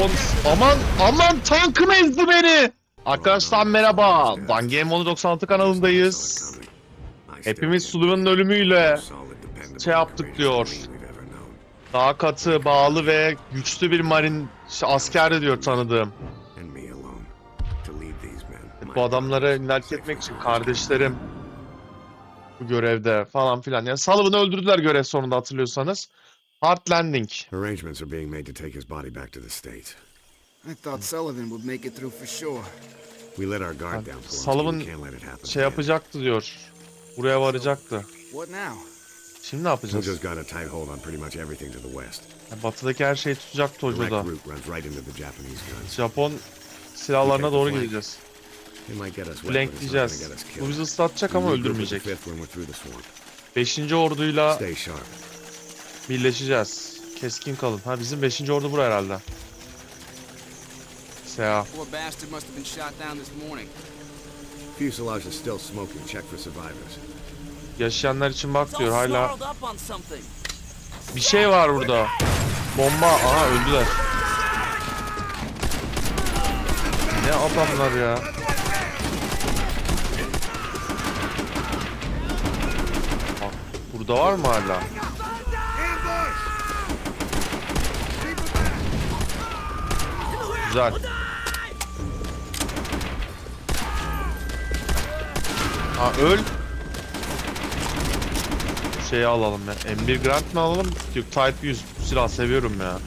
Japon... Aman aman tankım ezdi beni. Arkadaşlar merhaba. Van Game 96 kanalındayız. Hepimiz Sullivan'ın ölümüyle şey yaptık diyor. Daha katı, bağlı ve güçlü bir marin asker diyor tanıdığım. Bu adamları ilak etmek için kardeşlerim bu görevde falan filan. Yani Sullivan'ı öldürdüler görev sonunda hatırlıyorsanız. Hard Landing. Arrangements are being made to take his body back to the States. I thought Sullivan would make it through for sure. We let our guard down for but we can't let it happen Şey yapacaktı diyor. Buraya varacaktı. What now? Şimdi ne yapacağız? Hojo's got a tight hold on pretty much everything to the west. Yani Batıdaki her şeyi tutacaktı The wreck Hojo'da. route runs right into the Japanese guns. Japon silahlarına doğru gideceğiz. Flankleyeceğiz. get us Bu killed. bizi ıslatacak ama öldürmeyecek. the fifth when we're through the swamp. Beşinci orduyla Stay sharp. Birleşeceğiz. Keskin kalın. Ha bizim beşinci ordu bura herhalde. Seha. Poor bastard must have been shot down this morning. Fuselage is still smoking. Check for survivors. Yaşayanlar için bak diyor hala. Bir şey var burada. Bomba. Aha öldüler. Ne adamlar ya. Bak, burada var mı hala? Güzel. Ha öl. Şeyi alalım ya. M1 Grant mı alalım? Yok Type 100 Bu silah seviyorum ya.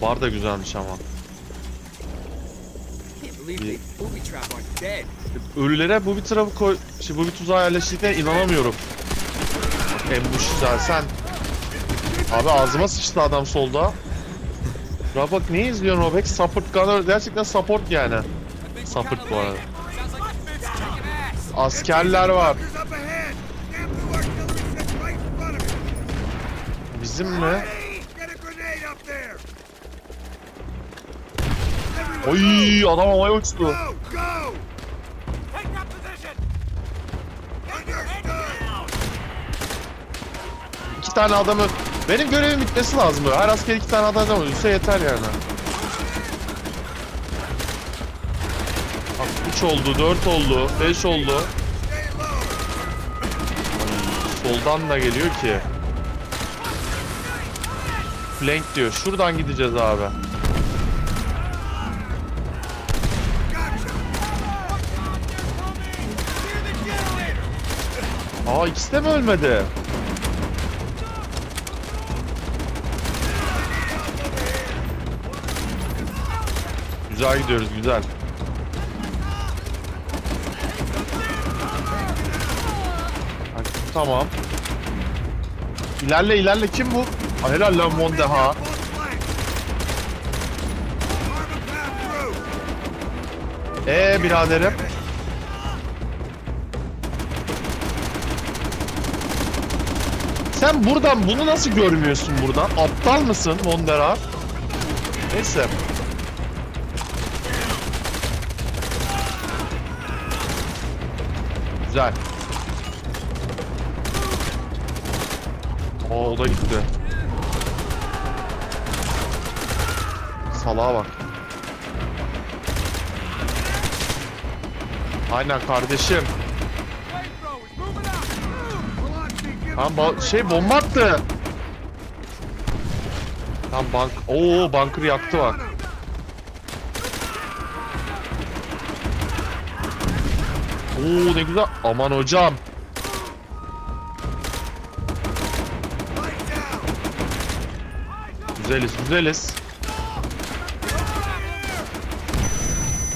Var da güzelmiş ama. Ölülere bu bir tarafı koy... Şey, bu bir tuzağa yerleştiğine inanamıyorum. Güzel sen. Abi ağzıma sıçtı adam solda. Şuraya bak ne izliyorsun Robek? Support Gunner gerçekten support yani. Support bu arada. Askerler var. Bizim mi? Oy adam havaya uçtu. İki tane adamı... Benim görevim bitmesi lazım böyle. Her asker iki tane adam öldürse yeter yani. Bak 3 oldu, 4 oldu, 5 oldu. Soldan da geliyor ki. Flank diyor. Şuradan gideceğiz abi. Aa ikisi de mi ölmedi? Güzel gidiyoruz güzel. Tamam. İlerle ilerle kim bu? Aa, helal lan Monde ha. Ee biraderim. Sen buradan bunu nasıl görmüyorsun buradan? Aptal mısın Mondera? Neyse. Güzel. Oo, o da gitti. Salağa bak. Aynen kardeşim. Tam ba- şey bomba attı. Tam bank. Oo bunker yaktı bak. Oo ne güzel. Aman hocam. Güzeliz güzeliz.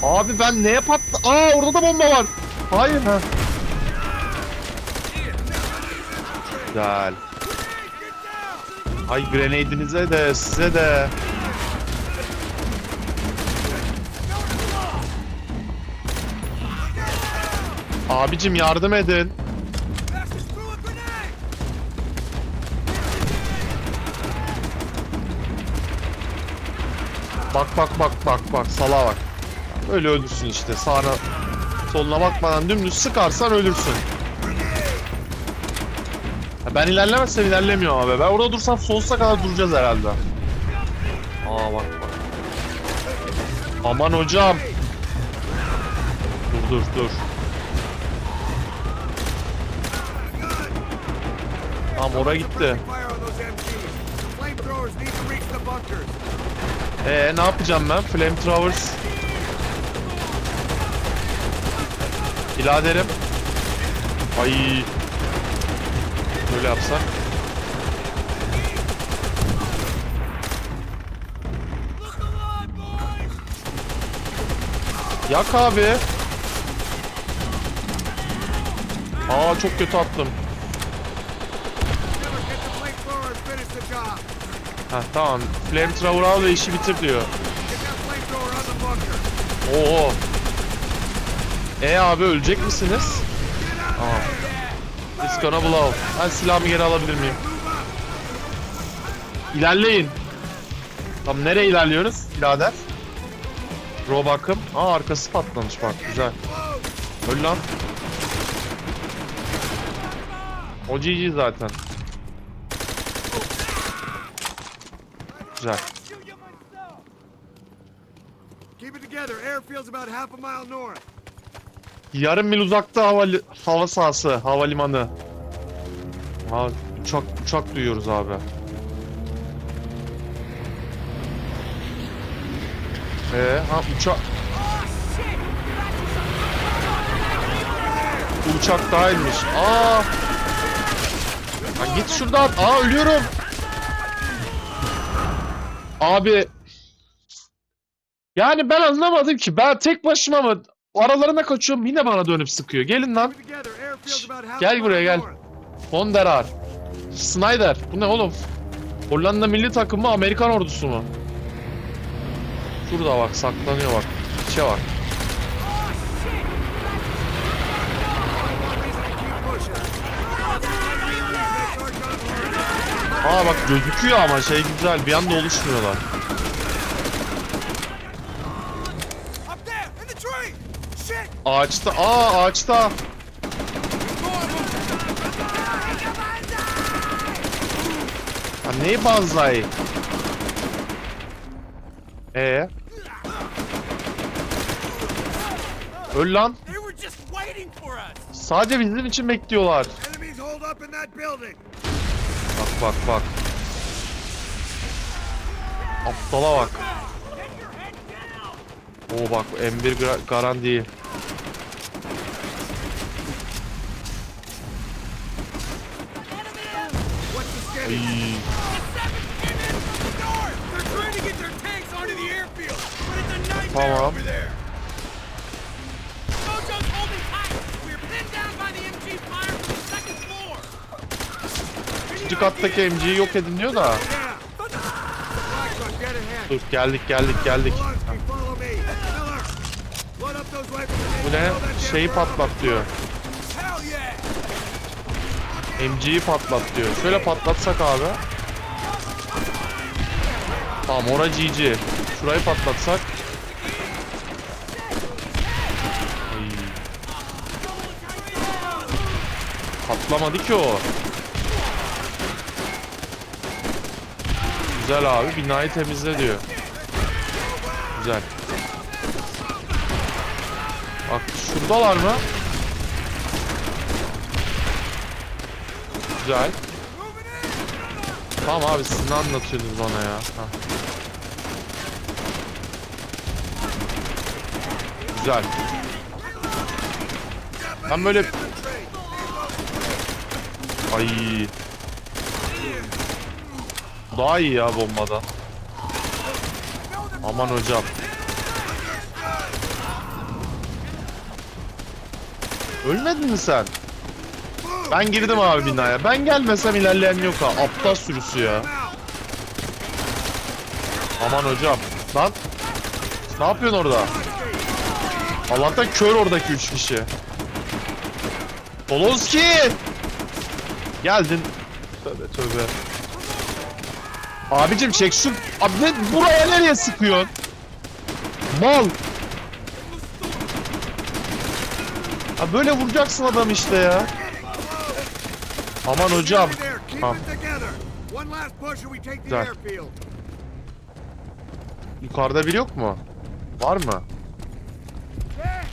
Abi ben neye patla... Aa orada da bomba var. Hayır ha. Güzel. Ay grenade'inize de size de. Abicim yardım edin. Bak bak bak bak bak sala bak. Öyle öldürsün işte sağına soluna bakmadan dümdüz sıkarsan ölürsün. Ben ilerlemezsem ilerlemiyorum abi. Ben orada dursam sonsuza kadar duracağız herhalde. Aa bak bak. Aman hocam. Dur dur dur. Tamam oraya gitti. Ee ne yapacağım ben? Flamethrowers. Biraderim. Ay. Böyle yapsak. Yak abi. Aa çok kötü attım. Never get the flamethrower and Heh tamam. Flamethrower al ve işi bitir diyor. Oo. E abi ölecek misiniz? Aa. It's gonna blow. Ben silahımı geri alabilir miyim? İlerleyin. Tamam nereye ilerliyoruz birader? Robakım. Aa arkası patlamış bak güzel. Öl lan. O GG zaten. North. Yarım mil uzakta hava, hava sahası, havalimanı. Ha, uçak, uçak duyuyoruz abi. Ee, ha uçak... Uçak daha inmiş. Aa! Lan git şuradan. Aa ölüyorum. Abi yani ben anlamadım ki. Ben tek başıma mı aralarına kaçıyorum yine bana dönüp sıkıyor. Gelin lan. Gel buraya, gel. Honderar. Snyder. Bu ne oğlum? Hollanda milli takımı mı Amerikan ordusu mu? Şurada bak saklanıyor bak. İçe bak. Aa bak gözüküyor ama şey güzel bir anda oluşmuyorlar. Ağaçta. Aa ağaçta. Ha neyi banzai? Ee? Öl lan. Sadece bizim için bekliyorlar. Bak bak bak. Aptala bak. Oo bak M1 gra- garan değil. What's the İkinci kattaki MG'yi yok edin diyor da. Dur geldik geldik geldik. Bu ne? Şeyi patlat diyor. MG'yi patlat diyor. Şöyle patlatsak abi. Tamam ora GG. Şurayı patlatsak. Patlamadı ki o. Güzel abi binayı temizle diyor. Güzel. Bak şuradalar mı? Güzel. Tamam abi siz ne anlatıyorsunuz bana ya? Ha. Güzel. Ben böyle... Ay. Daha iyi ya bombadan. Aman hocam. Ölmedin mi sen? Ben girdim abi binaya. Ben gelmesem ilerleyen yok ha. Aptal sürüsü ya. Aman hocam. Lan. Ne yapıyorsun orada? Allah'tan kör oradaki üç kişi. Polonski! Geldin. Tövbe tövbe. Abicim çek şu... Abi ne, buraya nereye sıkıyorsun? Mal. Ha böyle vuracaksın adam işte ya. Aman hocam. Tamam. Güzel. Yukarıda biri yok mu? Var mı? Yeah.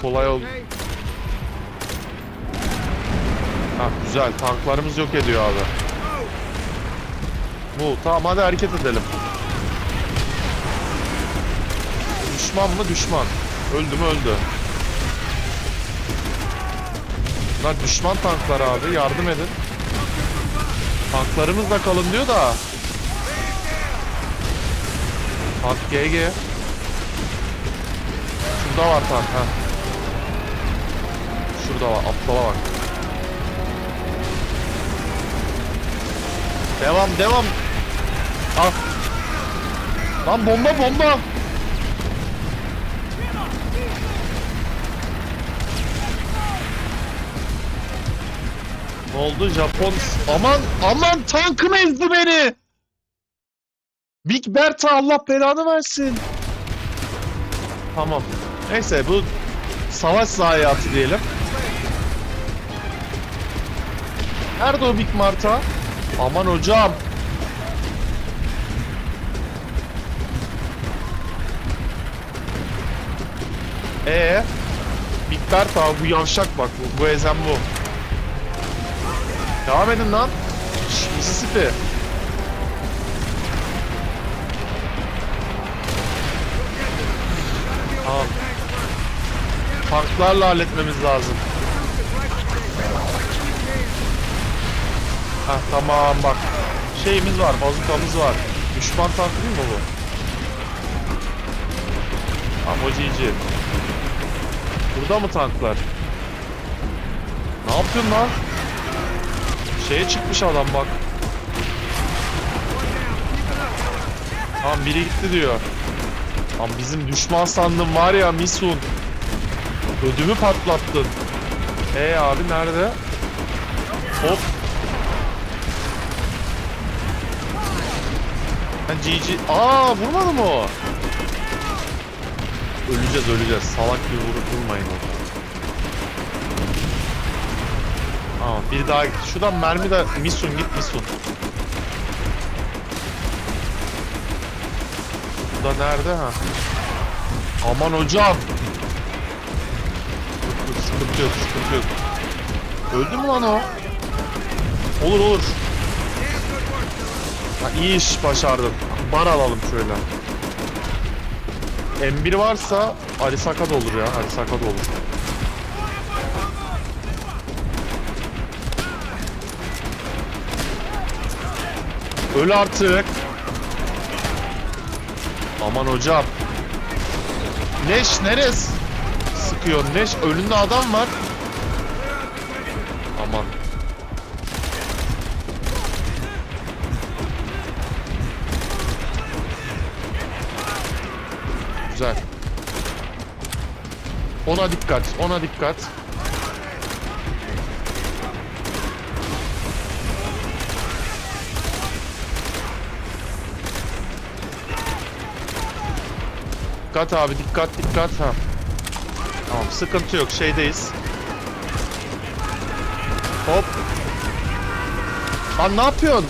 This Ha güzel. Tanklarımız yok ediyor abi. Bu tamam hadi hareket edelim. Düşman mı düşman? Öldü mü öldü. Bunlar düşman tanklar abi yardım edin. Tanklarımız da kalın diyor da. Tank GG. Şurada var tank ha. Şurada var aptala bak. Devam devam. Al. Lan bomba bomba. Ne oldu Japon? Aman aman tankım ezdi beni. Big Bertha Allah belanı versin. Tamam. Neyse bu savaş zayiatı diyelim. Nerede o Big Marta? Aman hocam. Ee, Big Bertha bu yavşak bak bu, bu ezen bu. Devam edin lan. Mississippi. Tamam. Tanklarla halletmemiz lazım. Heh tamam bak. Şeyimiz var, bazukamız var. Düşman tank değil mi bu? GG. Burada mı tanklar? Ne yapıyorsun lan? Şeye çıkmış adam bak. Tamam biri gitti diyor. Lan bizim düşman sandım var ya Misun. Ödümü patlattın. E abi nerede? Hop. Ben GG... Aa vurmadı mı o? Öleceğiz öleceğiz. Salak gibi vurup durmayın orada. Tamam bir daha şuradan mermi de Misun git Misun. Bu da nerede ha? Aman hocam. Sıkıntı yok sıkıntı yok. Öldü mü lan o? Olur olur. Ha, iyi iş başardın. Bar alalım şöyle. M1 varsa Arisaka da olur ya. Arisaka da olur. Öl artık. Aman hocam. Neş neres? Sıkıyor Neş. Önünde adam var. Ona dikkat, ona dikkat. Dikkat abi, dikkat, dikkat. Ha. Tamam, sıkıntı yok. Şeydeyiz. Hop. Lan ne yapıyorsun?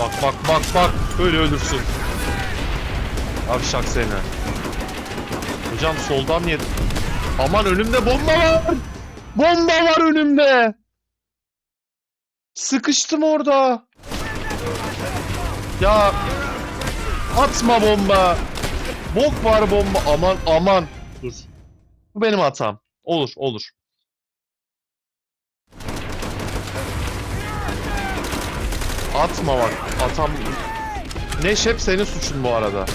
Bak bak bak bak. Böyle ölürsün. Akşak seni. Hocam soldan niye... Aman önümde bomba var. Bomba var önümde. Sıkıştım orada. Ya atma bomba. Bok var bomba. Aman aman. Dur. Bu benim hatam. Olur olur. Atma bak. Atam. Neş hep senin suçun bu arada.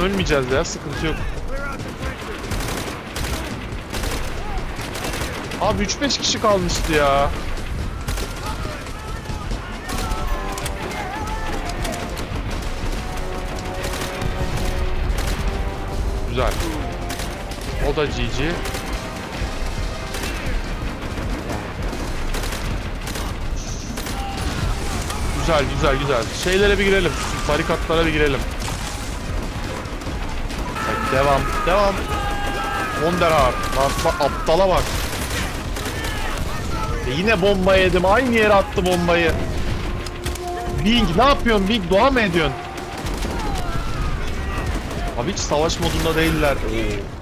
Ölmeyeceğiz ya sıkıntı yok. Abi 3-5 kişi kalmıştı ya. Güzel. O da GG. Güzel güzel güzel. Şeylere bir girelim. Barikatlara bir girelim. Devam devam. Wonderhard. Bak bak aptala bak. E yine bomba yedim. Aynı yere attı bombayı. Bing ne yapıyorsun Bing? Dua mı ediyorsun? Abi hiç savaş modunda değiller. Oo.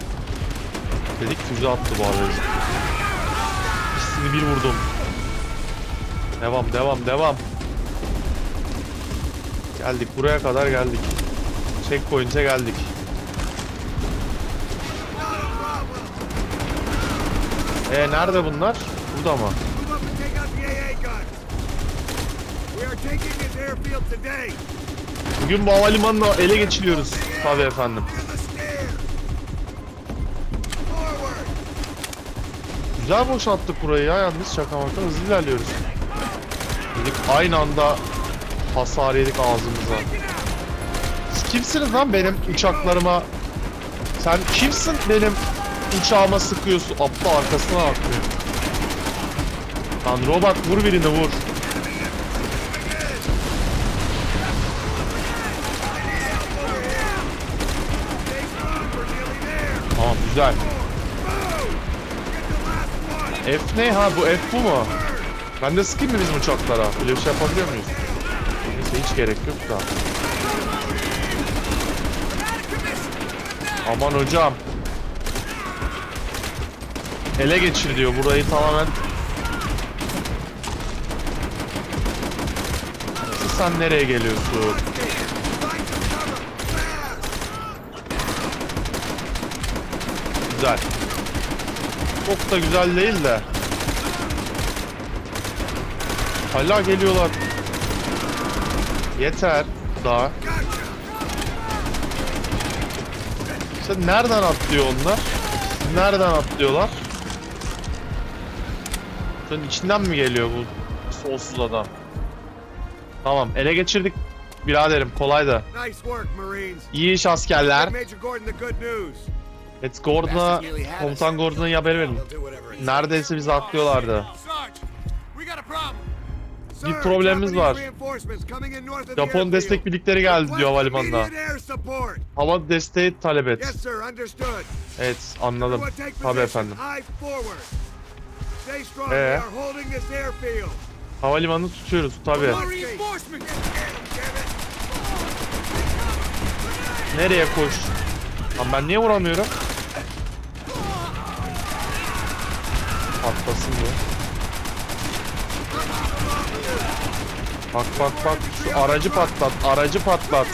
Dedik füze attı bu arada. İkisini bir vurdum. Devam devam devam. Geldik buraya kadar geldik. Checkpoint'e geldik. E nerede bunlar? Burada mı? Bugün bu havalimanını ele geçiriyoruz. Tabii efendim. Güzel boşalttık burayı ya yalnız şaka maka hızlı ilerliyoruz. Dedik aynı anda hasar yedik ağzımıza. Siz kimsiniz lan benim uçaklarıma? Sen kimsin benim uçağıma sıkıyorsun? Aptal arkasına bakıyor. Lan robot vur birini vur. Tamam güzel. F ne ha bu F bu mu? Ben de sıkayım mı bizim uçaklara? Böyle bir şey yapabiliyor muyuz? Neyse hiç gerek yok da. Aman hocam. Ele geçir diyor burayı tamamen. Sen nereye geliyorsun? Güzel. Çok da güzel değil de. Hala geliyorlar. Yeter. Daha. İşte nereden atlıyor onlar? Nereden atlıyorlar? Şunun içinden mi geliyor bu sonsuz adam? Tamam ele geçirdik biraderim kolay da. İyi iş askerler. Let's Gordon'a, komutan Gordon'a haber he Neredeyse bizi atlıyorlardı. Sir, Bir problemimiz var. Japon destek birlikleri geldi diyor havalimanına. Hava desteği talep et. Evet anladım. Tabii efendim. Ee? We are holding this airfield. Havalimanını tutuyoruz reinforcements. Nereye koş? Lan ben niye vuramıyorum? Patlasın bu. Bak bak bak şu aracı patlat, aracı patlat.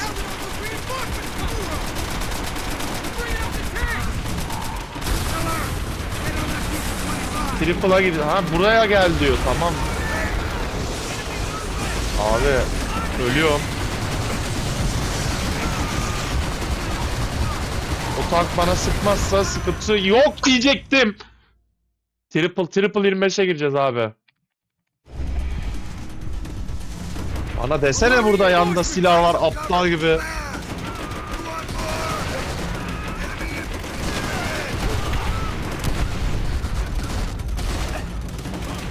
Triple'a gidiyor. Ha buraya gel diyor. Tamam. Abi ölüyorum. O tank bana sıkmazsa sıkıntı yok diyecektim. Triple triple 25'e gireceğiz abi. Bana desene burada yanında silah var aptal gibi.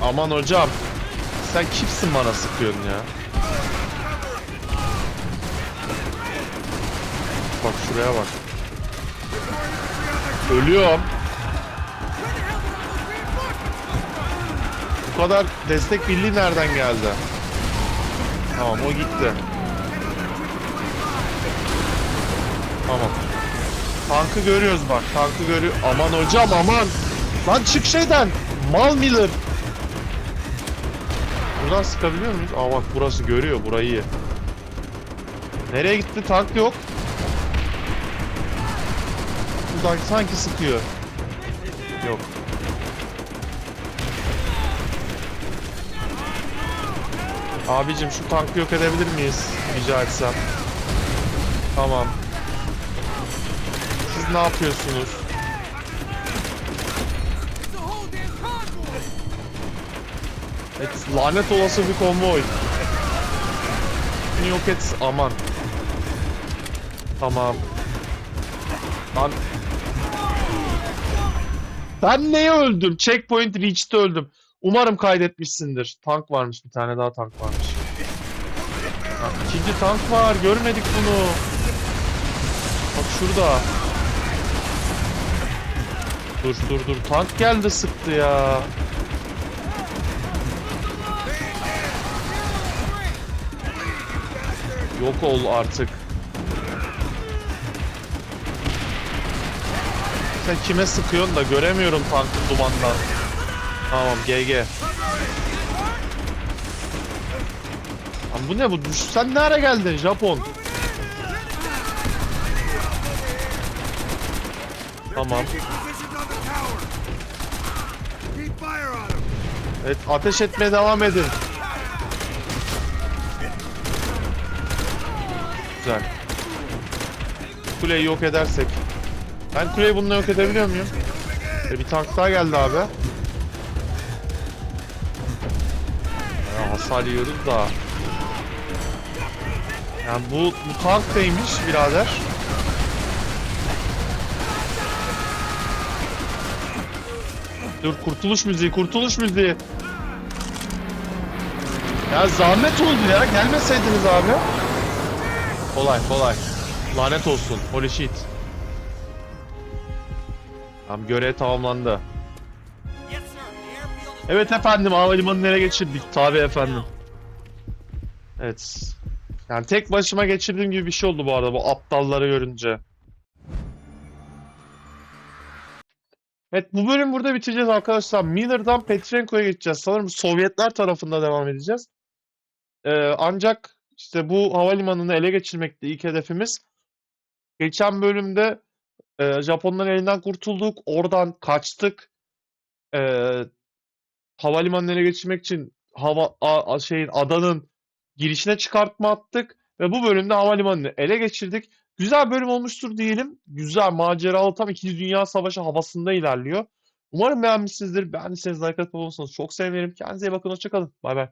Aman hocam. Sen kimsin bana sıkıyorsun ya? Bak şuraya bak. Ölüyorum. Bu kadar destek birliği nereden geldi? Tamam o gitti. Tamam. Tankı görüyoruz bak. Tankı görüyor. Aman hocam aman. Lan çık şeyden. Mal Miller. Buradan sıkabiliyor muyuz? Aa bak burası görüyor burayı. Nereye gitti? Tank yok. Buradan sanki sıkıyor. Yok. Abicim şu tankı yok edebilir miyiz? Rica etsem. Tamam. Siz ne yapıyorsunuz? Evet, lanet olası bir konvoy. Yok et, aman. Tamam. Lan. Ben neye öldüm? Checkpoint reach'te öldüm. Umarım kaydetmişsindir. Tank varmış, bir tane daha tank varmış. Lan ikinci tank var, görmedik bunu. Bak şurada. Dur dur dur, tank geldi sıktı ya. Yok ol artık. Sen kime sıkıyorsun da göremiyorum tankın dumandan. Tamam GG. Lan bu ne bu? Sen ne ara geldin Japon? Tamam. Evet ateş etmeye devam edin. Kuleyi yok edersek. Ben kuleyi bununla yok edebiliyor muyum? E, bir tank daha geldi abi. Ya, hasar yiyoruz da. Yani bu, bu tank neymiş birader? Dur kurtuluş müziği, kurtuluş müziği. Ya zahmet oldu ya. Gelmeseydiniz abi. Kolay kolay. Lanet olsun. Holy shit. Tamam görev tamamlandı. Evet efendim havalimanını ele geçirdik. Tabi efendim. Evet. Yani tek başıma geçirdiğim gibi bir şey oldu bu arada bu aptalları görünce. Evet bu bölüm burada bitireceğiz arkadaşlar. Miller'dan Petrenko'ya geçeceğiz. Sanırım Sovyetler tarafında devam edeceğiz. Ee, ancak işte bu havalimanını ele geçirmekti ilk hedefimiz. Geçen bölümde e, Japonların elinden kurtulduk. Oradan kaçtık. Havalimanını ele geçirmek için hava a- a- şeyin adanın girişine çıkartma attık ve bu bölümde havalimanını ele geçirdik. Güzel bölüm olmuştur diyelim. Güzel maceralı tam 2. Dünya Savaşı havasında ilerliyor. Umarım beğenmişsinizdir. Beğendiyseniz like atıp olursanız çok sevinirim. Kendinize iyi bakın. Hoşçakalın. Bay bay.